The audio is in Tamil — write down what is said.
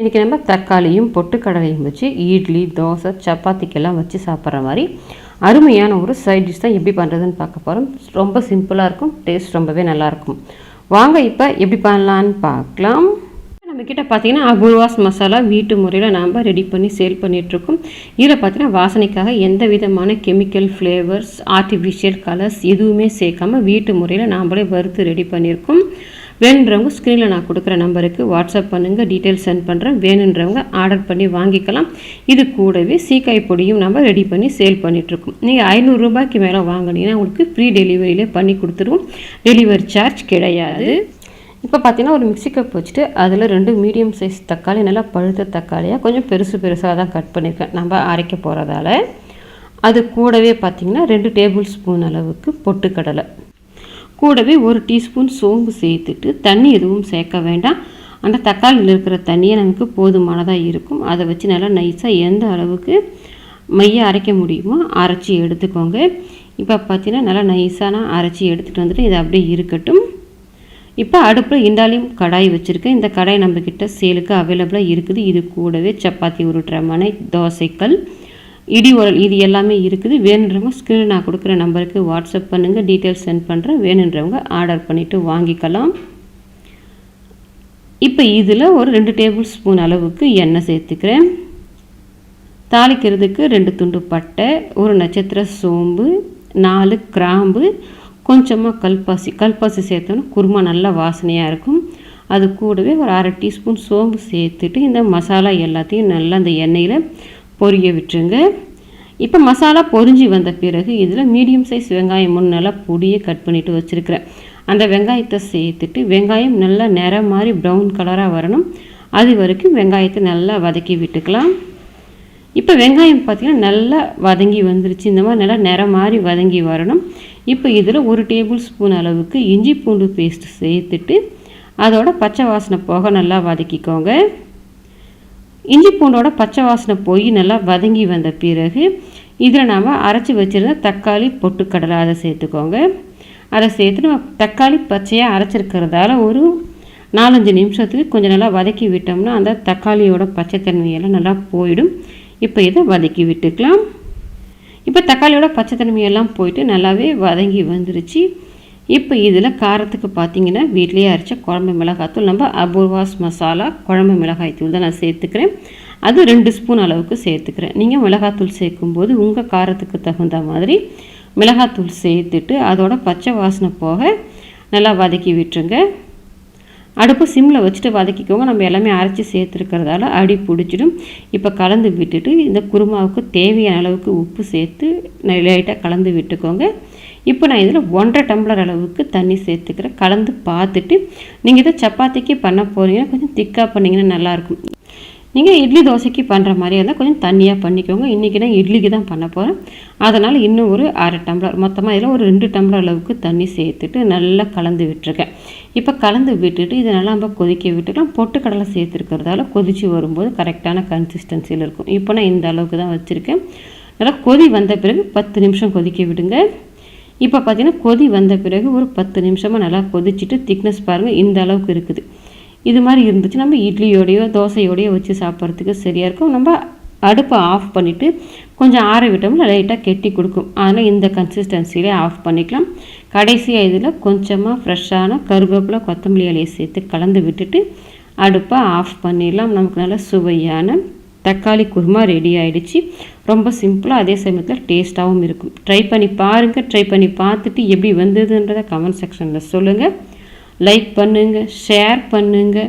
இன்றைக்கி நம்ம தக்காளியும் பொட்டுக்கடலையும் வச்சு இட்லி தோசை சப்பாத்திக்கெல்லாம் வச்சு சாப்பிட்ற மாதிரி அருமையான ஒரு சைட் டிஷ் தான் எப்படி பண்ணுறதுன்னு பார்க்க போகிறோம் ரொம்ப சிம்பிளாக இருக்கும். டேஸ்ட் ரொம்பவே நல்லாயிருக்கும் வாங்க இப்போ எப்படி பண்ணலான்னு பார்க்கலாம். நம்மக்கிட்ட பார்த்தீங்கன்னா அபூர்வாஸ் மசாலா வீட்டு முறையில் நாம் ரெடி பண்ணி சேல் பண்ணிகிட்ருக்கோம் இதில் பார்த்தீங்கன்னா வாசனைக்காக எந்த விதமான கெமிக்கல் ஃப்ளேவர்ஸ் ஆர்டிஃபிஷியல் கலர்ஸ் எதுவுமே சேர்க்காமல் வீட்டு முறையில் நாம்ளே வறுத்து ரெடி பண்ணியிருக்கோம். வேணுன்றவங்க ஸ்க்ரீனில் நான் கொடுக்குற நம்பருக்கு வாட்ஸ்அப் பண்ணுங்கள் டீட்டெயில்ஸ் சென்ட் பண்ணுறேன் வேணுன்றவங்க ஆர்டர் பண்ணி வாங்கிக்கலாம். இது கூடவே சீக்காய் பொடியும் நம்ம ரெடி பண்ணி சேல் பண்ணிகிட்ருக்கோம் நீங்கள் ஐநூறுரூபாய்க்கு மேலே வாங்கினீங்கன்னா உங்களுக்கு ஃப்ரீ டெலிவரியிலே பண்ணி கொடுத்துருவோம். டெலிவரி சார்ஜ் கிடையாது. இப்போ பார்த்தீங்கன்னா ஒரு மிக்சி கப் வச்சுட்டு அதில் ரெண்டு மீடியம் சைஸ் தக்காளி நல்லா பழுத்த தக்காளியாக கொஞ்சம் பெருசு பெருசாக தான் கட் பண்ணியிருக்கேன் நம்ம அரைக்க போகிறதால அது கூடவே பார்த்திங்கன்னா ரெண்டு டேபிள் ஸ்பூன் அளவுக்கு பொட்டுக்கடலை. கூடவே ஒரு டீஸ்பூன் சோம்பு சேர்த்துட்டு தண்ணி எதுவும் சேர்க்க வேண்டாம். அந்த தக்காளியில் இருக்கிற தண்ணியை நமக்கு போதுமானதாக இருக்கும். அதை வச்சு நல்லா நைஸாக எந்த அளவுக்கு மைய அரைக்க முடியுமோ அரைச்சி எடுத்துக்கோங்க. இப்போ பார்த்தீங்கன்னா நல்லா நைஸாக நான் அரைச்சி எடுத்துகிட்டு வந்துட்டு இது அப்படியே இருக்கட்டும். இப்போ அடுப்பில் இண்டாலியும் கடாய் வச்சுருக்கேன். இந்த கடாய் நம்மக்கிட்ட சேலுக்கு அவைலபிளாக இருக்குது. இது கூடவே சப்பாத்தி உருட்டுற மனை தோசைக்கல் இடி உரல் இது எல்லாமே இருக்குது. வேணுன்றவங்க ஸ்க்ரீனில் நான் கொடுக்குற நம்பருக்கு வாட்ஸ்அப் பண்ணுங்கள் டீட்டெயில்ஸ் சென்ட் பண்ணுறேன் வேணுன்றவங்க ஆர்டர் பண்ணிவிட்டு வாங்கிக்கலாம். இப்போ இதில் ஒரு ரெண்டு டேபிள் ஸ்பூன் அளவுக்கு எண்ணெய் சேர்த்துக்கிறேன். தாளிக்கிறதுக்கு ரெண்டு துண்டு பட்டை ஒரு நட்சத்திர சோம்பு நாலு கிராம்பு கொஞ்சமாக கல்பாசி. கல்பாசி சேர்த்தோன்னா குருமா நல்லா வாசனையாக இருக்கும். அது கூடவே ஒரு அரை டீஸ்பூன் சோம்பு சேர்த்துட்டு இந்த மசாலா எல்லாத்தையும் நல்லா அந்த எண்ணெயில் பொரிய விட்டுருங்க. இப்போ மசாலா பொரிஞ்சு வந்த பிறகு இதில் மீடியம் சைஸ் வெங்காயம் ஒன்று நல்லா பொடியை கட் பண்ணிவிட்டு வச்சுருக்கிறேன். அந்த வெங்காயத்தை சேர்த்துட்டு வெங்காயம் நல்லா நிறம் மாதிரி ப்ரௌன் கலராக வரணும். அது வரைக்கும் வெங்காயத்தை நல்லா வதக்கி விட்டுக்கலாம். இப்போ வெங்காயம் பார்த்திங்கன்னா நல்லா வதங்கி வந்துருச்சு. இந்த மாதிரி நல்லா நிறம் மாதிரி வதங்கி வரணும். இப்போ இதில் ஒரு டேபிள் ஸ்பூன் அளவுக்கு இஞ்சி பூண்டு பேஸ்ட் சேர்த்துட்டு அதோட பச்சை வாசனை போக நல்லா வதக்கிக்கோங்க. இஞ்சி பூண்டோட பச்சை வாசனை போய் நல்லா வதங்கி வந்த பிறகு இதில் நாம் அரைச்சி வச்சுருந்த தக்காளி பொட்டுக்கடலை அதை சேர்த்துக்கோங்க. அதை சேர்த்து நம்ம தக்காளி பச்சையாக அரைச்சிருக்கிறதால ஒரு நாலஞ்சு நிமிஷத்துக்கு கொஞ்சம் நல்லா வதக்கி விட்டோம்னா அந்த தக்காளியோட பச்சைத்தன்மையெல்லாம் நல்லா போயிடும். இப்போ இதை வதக்கி விட்டுக்கலாம். இப்போ தக்காளியோட பச்சைத்தன்மையெல்லாம் போயிட்டு நல்லாவே வதங்கி வந்துருச்சு. இப்போ இதில் காரத்துக்கு பார்த்தீங்கன்னா வீட்லேயே அரைச்ச குழம்பு மிளகாய்த்தூள் நம்ம அபூர்வாஸ் மசாலா குழம்பு மிளகாய் தூள் தான் நான் சேர்த்துக்கிறேன். அது ரெண்டு ஸ்பூன் அளவுக்கு சேர்த்துக்கிறேன். நீங்கள் மிளகாத்தூள் சேர்க்கும்போது உங்கள் காரத்துக்கு தகுந்த மாதிரி மிளகாத்தூள் சேர்த்துட்டு அதோட பச்சை வாசனை போக நல்லா வதக்கி விட்டுருங்க. அடுப்பு சிம்மில் வச்சுட்டு வதக்கிக்கோங்க. நம்ம எல்லாமே அரைச்சி சேர்த்துருக்கிறதால அடி பிடிச்சிடும். இப்போ கலந்து விட்டுட்டு இந்த குருமாவுக்கு தேவையான அளவுக்கு உப்பு சேர்த்து லைட்டாக கலந்து விட்டுக்கோங்க. இப்போ நான் இதில் ஒன்றரை டம்ளர் அளவுக்கு தண்ணி சேர்த்துக்கிறேன். கலந்து பார்த்துட்டு நீங்கள் இதை சப்பாத்திக்கு பண்ண போகிறீங்கன்னா கொஞ்சம் திக்காக பண்ணிங்கன்னா நல்லாயிருக்கும். நீங்கள் இட்லி தோசைக்கு பண்ணுற மாதிரி இருந்தால் கொஞ்சம் தண்ணியாக பண்ணிக்கோங்க. இன்றைக்கி நான் இட்லிக்கு தான் பண்ண போகிறேன். அதனால் இன்னும் ஒரு அரை டம்ளர் மொத்தமாக இதில் ஒரு ரெண்டு டம்ளர் அளவுக்கு தண்ணி சேர்த்துட்டு நல்லா கலந்து விட்டுருக்கேன். இப்போ கலந்து விட்டுட்டு இதை நல்லா நம்ம கொதிக்க விட்டுக்கலாம். பொட்டுக்கடலை சேர்த்துருக்கிறதால கொதித்து வரும்போது கரெக்டான கன்சிஸ்டன்சியில் இருக்கும். இப்போ நான் இந்த அளவுக்கு தான் வச்சுருக்கேன். நல்லா கொதி வந்த பிறகு பத்து நிமிஷம் கொதிக்க விடுங்க. இப்போ பார்த்தீங்கன்னா கொதி வந்த பிறகு ஒரு பத்து நிமிஷமாக நல்லா கொதிச்சுட்டு திக்னஸ் பாருங்கள் இந்த அளவுக்கு இருக்குது. இது மாதிரி இருந்துச்சு நம்ம இட்லியோடையோ தோசையோடையோ வச்சு சாப்பிட்றதுக்கு சரியாக இருக்கும். நம்ம அடுப்பை ஆஃப் பண்ணிவிட்டு கொஞ்சம் ஆற விட்டோம்னா லைட்டாக கெட்டி கொடுக்கும். அதனால் இந்த கன்சிஸ்டன்சிலே ஆஃப் பண்ணிக்கலாம். கடைசியாக இதில் கொஞ்சமாக ஃப்ரெஷ்ஷான கருவேப்பிலை கொத்தமல்லி இலையை சேர்த்து கலந்து விட்டுட்டு அடுப்பை ஆஃப் பண்ணிடலாம். நமக்கு நல்ல சுவையான தக்காளி குருமா ரெடி ஆகிடுச்சு ரொம்ப சிம்பிளாக அதே சமயத்தில் டேஸ்ட்டாகவும் இருக்கும். ட்ரை பண்ணி பாருங்கள் ட்ரை பண்ணி பார்த்துட்டு எப்படி வந்ததுன்றதை கமெண்ட் செக்ஷனில் சொல்லுங்கள் லைக் பண்ணுங்கள் ஷேர் பண்ணுங்கள்